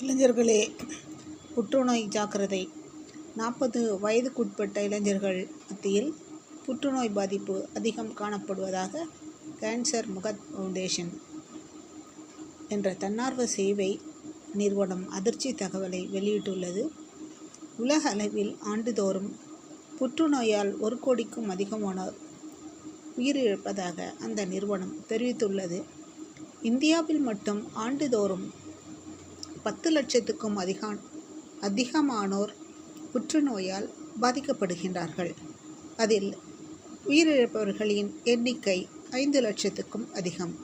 இளைஞர்களே புற்றுநோய் ஜாக்கிரதை. நாற்பது வயதுக்குட்பட்ட இளைஞர்கள் மத்தியில் புற்றுநோய் பாதிப்பு அதிகம் காணப்படுவதாக கேன்சர் முகத் ஃபவுண்டேஷன் என்ற தன்னார்வ சேவை நிறுவனம் அதிர்ச்சி தகவலை வெளியிட்டுள்ளது. உலக அளவில் ஆண்டுதோறும் புற்றுநோயால் ஒரு கோடிக்கும் அதிகமானோர் உயிரிழப்பதாக அந்த நிறுவனம் தெரிவித்துள்ளது. இந்தியாவில் மட்டும் ஆண்டுதோறும் பத்து லட்சத்துக்கும் அதிகான் அதிகமானோர் புற்றுநோயால் பாதிக்கப்படுகின்றார்கள். அதில் உயிரிழப்பவர்களின் எண்ணிக்கை ஐந்து லட்சத்துக்கும் அதிகம்.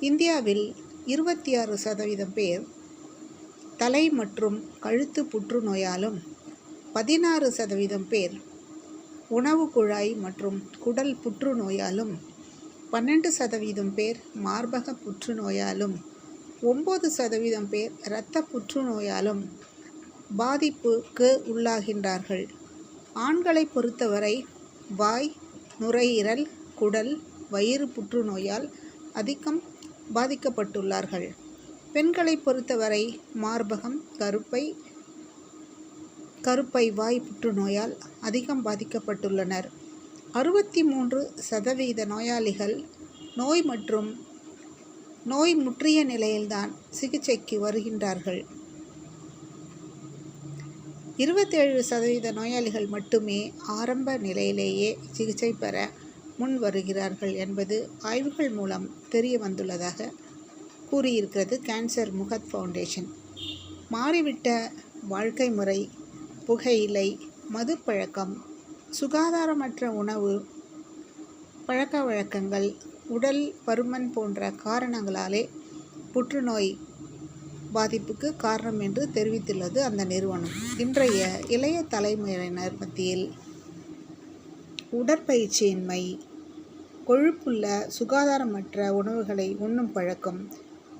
இந்தியாவில் இருபத்தி ஆறு சதவீதம் பேர் தலை மற்றும் கழுத்து புற்றுநோயாலும் பதினாறு சதவீதம் பேர் உணவு குழாய் மற்றும் குடல் புற்றுநோயாலும் பன்னெண்டு சதவீதம் பேர் மார்பக புற்றுநோயாலும் ஒம்பது சதவீதம் பேர் இரத்த புற்றுநோயாலும் பாதிப்புக்கு உள்ளாகின்றார்கள். ஆண்களை பொறுத்தவரை வாய் நுரையீரல் குடல் வயிறு புற்றுநோயால் அதிகம் பாதிக்கப்பட்டுள்ளார்கள். பெண்களை பொறுத்தவரை மார்பகம் கருப்பை கருப்பை வாய் புற்றுநோயால் அதிகம் பாதிக்கப்பட்டுள்ளனர். அறுபத்தி மூன்று சதவீத நோயாளிகள் நோய் மற்றும் நோய் முற்றிய நிலையில்தான் சிகிச்சைக்கு வருகின்றார்கள். இருபத்தேழு சதவீத நோயாளிகள் மட்டுமே ஆரம்ப நிலையிலேயே சிகிச்சை பெற முன் வருகிறார்கள் என்பது ஆய்வுகள் மூலம் தெரிய வந்துள்ளதாக கூறியிருக்கிறது கேன்சர் முகத் ஃபவுண்டேஷன். மாறிவிட்ட வாழ்க்கை முறை புகையிலை மதுப்பழக்கம் சுகாதாரமற்ற உணவு பழக்க வழக்கங்கள் உடல் பருமன் போன்ற காரணங்களாலே புற்றுநோய் பாதிப்புக்கு காரணம் என்று தெரிவித்துள்ளது அந்த நிறுவனம். இன்றைய இளைய தலைமுறையினர் மத்தியில் உடற்பயிற்சியின்மை கொழுப்புள்ள சுகாதாரமற்ற உணவுகளை உண்ணும் பழக்கம்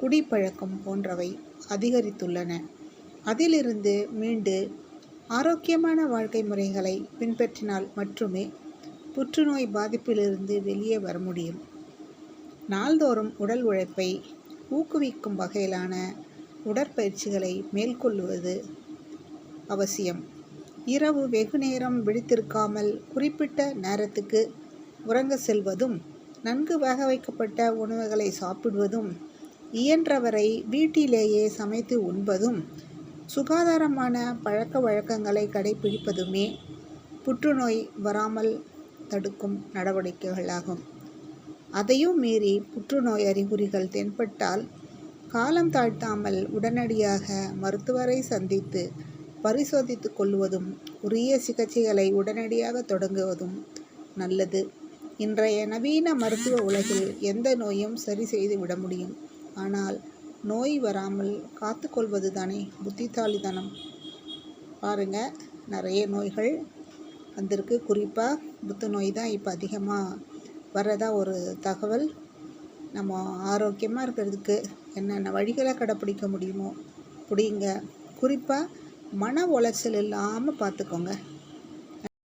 குடிப்பழக்கம் போன்றவை அதிகரித்துள்ளன. அதிலிருந்து மீண்டு ஆரோக்கியமான வாழ்க்கை முறைகளை பின்பற்றினால் மட்டுமே புற்றுநோய் பாதிப்பிலிருந்து வெளியே வர முடியும். நாள்தோறும் உடல் உழைப்பை ஊக்குவிக்கும் வகையிலான உடற்பயிற்சிகளை மேற்கொள்வது அவசியம். இரவு வெகு நேரம் விழித்திருக்காமல் குறிப்பிட்ட நேரத்துக்கு உறங்க செல்வதும் நன்கு வேக வைக்கப்பட்ட உணவுகளை சாப்பிடுவதும் இயன்றவரை வீட்டிலேயே சமைத்து உண்பதும் சுகாதாரமான பழக்க வழக்கங்களை கடைபிடிப்பதுமே புற்றுநோய் வராமல் தடுக்கும் நடவடிக்கைகளாகும். அதையும் மீறி புற்றுநோய் அறிகுறிகள் தென்பட்டால் காலம் தாழ்த்தாமல் உடனடியாக மருத்துவரை சந்தித்து பரிசோதித்து கொள்வதும் உரிய சிகிச்சைகளை உடனடியாக தொடங்குவதும் நல்லது. இன்றைய நவீன மருத்துவ உலகில் எந்த நோயும் சரி செய்து விட முடியும். ஆனால் நோய் வராமல் காத்து கொள்வது தானே புத்திசாலித்தனம். பாருங்க நிறைய நோய்கள் வந்திருக்கு. குறிப்பாக புத்துநோய் தான் இப்போ அதிகமாக வர்றதா ஒரு தகவல் நம்ம ஆரோக்கியமாக இருக்கிறதுக்கு என்னென்ன வழிகளை கடைப்பிடிக்க முடியுமோ பிடிங்க குறிப்பாக மன உளைச்சல் இல்லாமல் பார்த்துக்கோங்க